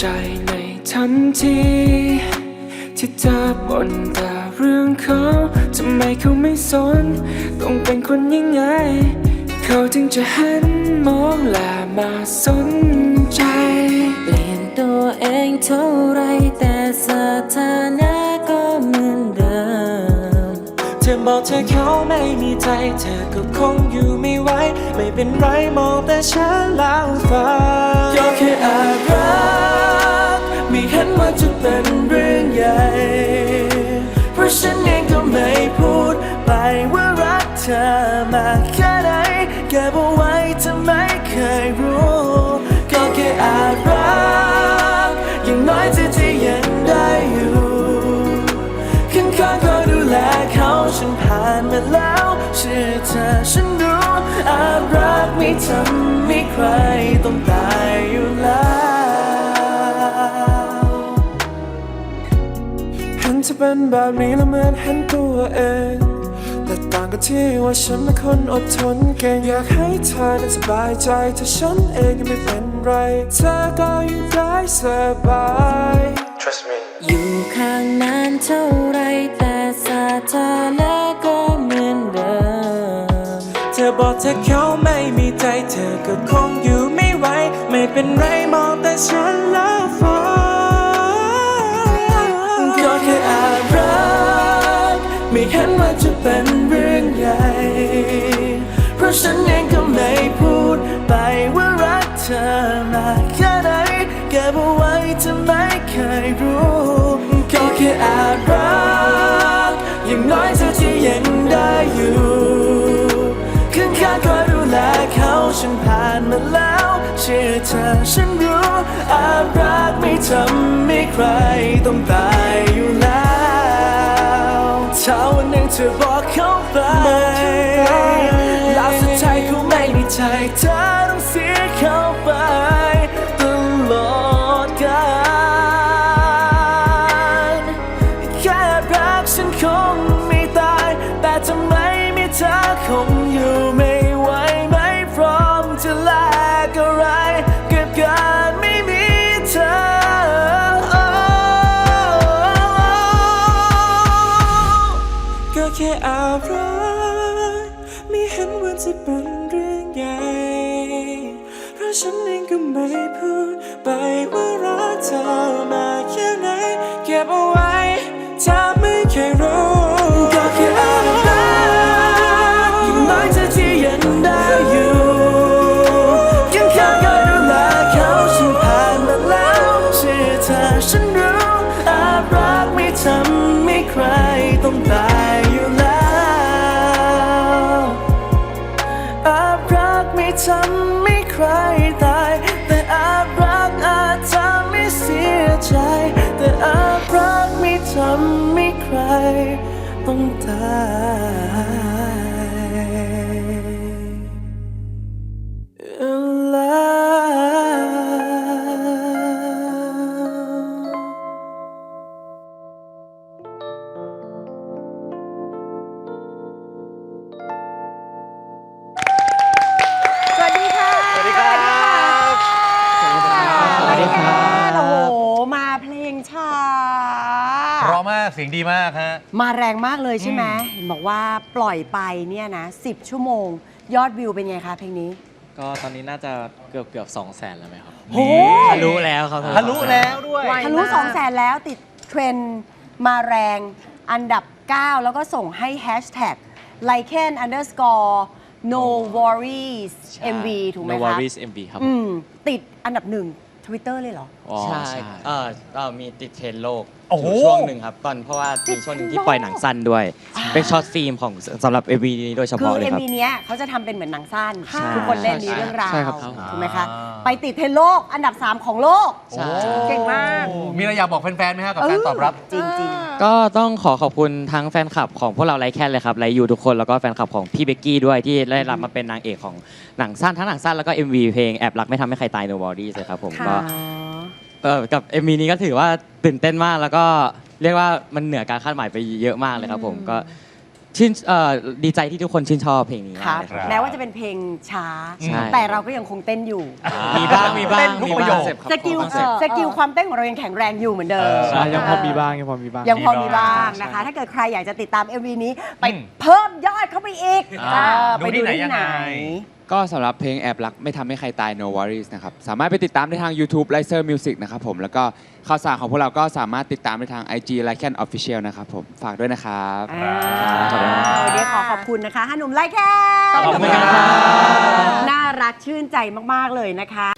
ใจในทันที ที่เธอบ่นแต่เรื่องเขาทำไมเขาไม่สน ต้องเป็นคนยังไง เขาถึงจะหันมองและมาสนใจ เปลี่ยนตัวเองเท่าไรแต่สถานะก็เหมือนเดิม เธอบอกเธอเขาไม่มีใจ เธอก็คงอยู่ไม่ไหวไม่เป็นไรมองแต่ฉันแล้วฟ้าก็แค่อาจรัก เคยรู้ ก็แค่อาจรักอย่างน้อยเธอจะยังได้อยู่ข้างๆคอยดูแลเขาฉันผ่านมาแล้วเชื่อเธอฉันรู้อาจรักไม่ทำให้ใครต้องตายอยู่แล้วเห็นเธอเป็นแบบนี้แล้วเหมือนเห็นตัวเอง แต่ต่างกันที่ว่าฉันเป็นคนอดทนเก่ง อยากให้เธอนั้นสบายใจถ้าฉันเองยังไม่เป็นไร เธอก็อยู่ได้สบาย Trust me อยู่ข้างนั้นเท่าไรแต่สถานะก็เหมือนเดิม เธอบอกเธอเขาไม่มีใจเธอก็คงอยู่ไม่ไหวไม่เป็นไรมองแต่ฉันแล้วฟ้าก็แค่อาจรักไม่เห็นว่าจะเป็นะฉันเองก็ไม่พูดไปว่ารักเธอมากแค่ไหนเก็บเอาไว้เธอไม่เคยรู้ก็แค่อาจรักอย่างน้อยเธอที่ยังได้อยู่ข้างๆคอยดูแลเขาฉันผ่านมาแล้วเชื่อเธอฉันรู้อาจรักไม่ทำให้ใครต้องตายอยู่แล้วถ้าวันหนึ่งเธอบอกเขาไป ใจเธอต้องเสียเขาไปตลอดกาลแค่รักฉันคงไม่ตาย แต่ทำไมไม่เธอคงอยู่ไม่ไหวไม่พร้อมจะแลกอะไรกับการไม่มีเธอ ก็แค่อารักไม่เห็นว่าจะเป็น ฉันเองก็ไม่พูดไปว่ารักเธอมาแค่ไหนเก็บเอาไว้เธอไม่เคยรู้ก็แค่อารักย่างน้อยเธอที่ยังได้อยู่ยังข้างๆคอยดูแลเขาฉันผ่านมาแล้วเชื่อเธอฉันรู้อารักไม่ทำให้ใครต้องตายอยู่แล้วอารักไม่ทำให้ใครำให้ใครต้องตาย เพราะมากเสียงดีมากฮะ มาแรงมากเลยใช่ไหมอืมเห็นบอกว่าปล่อยไปเนี่ยนะ10 ชั่วโมง ยอดวิวเป็นไงคะเพลงนี้ ก็ตอนนี้น่าจะเกือบเกือบสองแสนแล้วไหมครับโอ้ ทะลุแล้วครับทะลุแล้วด้วย ทะลุ2 0 0แสนแล้วติดเทรนด์มาแรงอันดับ 9 แล้วก็ส่งให้แฮชแท็ก lichen underscore no worries ใช่ mv ถูกไหม No คะ Worries MV ครับอืมติดอันดับหนึ่งทวิตเตอร์เลยเหรอ อ๋อใช่ใช่เออเอ่อมีติดเทรนด์โลกโอ้โหอยู่ช่วงหนึ่งครับตอนเพราะว่ามีช่วงหนึ่งที่ปล่อยหนังสั้นด้วย เป็นช็อตฟิล์มของสำหรับ MV นี้โดยเฉคือ พาะเลยครับ MV เนี้ยเขาจะทำเป็นเหมือนหนังสั้นใช่ทุกคนเล่นมีใช่เรื่องราวใช่ครับ ถูกไหมคะ อ่า ไปติดเทรนด์โลกอันดับ 3 ของโลก ใช่ เก่งมาก โอ้มีอะไรอยากบอกแฟนๆไหมฮะกับการตอบรับ จริงจริงก็ต้องขอขอบคุณทั้งแฟนคลับของพวกเราไลค์แคนเลยครับไลค์ยูทุกคนแล้วก็แฟนคลับของพี่เบกกี้ด้วยที่ได้รับมาเป็นนางเอกของหนังสั้นทั้งหนังสั้นแล้วก็ MV เพลงแอบรักไม่ทำให้ใครตาย No Worries เลยครับผมค่ะก็ เออกับ MV นี้ก็ถือว่าตื่นเต้นมากแล้วก็เรียกว่ามันเหนือการคาดหมายไปเยอะมากเลยครับผมก็ชื่นเอ่อดีใจที่ทุกคนชื่นชอบเพลงนี้ครัมากบเลยครับ แม้ว่าจะเป็นเพลงช้า ใช่ แต่เราก็ยังคงเต้นอยู่ มีบ้างมีบ้างเต้นทุกมีประโยบ้างคสกิลสกิลความเต้นของเรายังแข็งแรงอยู่เหมือนเดิมใช่ยังพอมีบ้างยังพอมีบ้าง ยังพอมีมีบ้าบ้างงนะคะ ถ้าเกิดใครอยากจะติดตาม MV นี้ไปอืมเพิ่มยอดเข้าไปอีกอ่าเออดูไปที่ดูไหนที่ยังไหนไง ก็สำหรับเพลงแอบรักไม่ทำให้ใครตาย No Worries นะครับ สามารถไปติดตามได้ทาง YouTube l i c e r Music นะครับผม แล้วก็ข่าวสารของพวกเราก็สามารถติดตามได้ทาง IG l i c e n Official นะครับผม ฝากด้วยนะครับอ่าวันนี้ขอขอบคุณนะคะห้าหนุ่มไล่แค่ขอบคุณครับ น่ารักชื่นใจมาก ๆ เลยนะคะ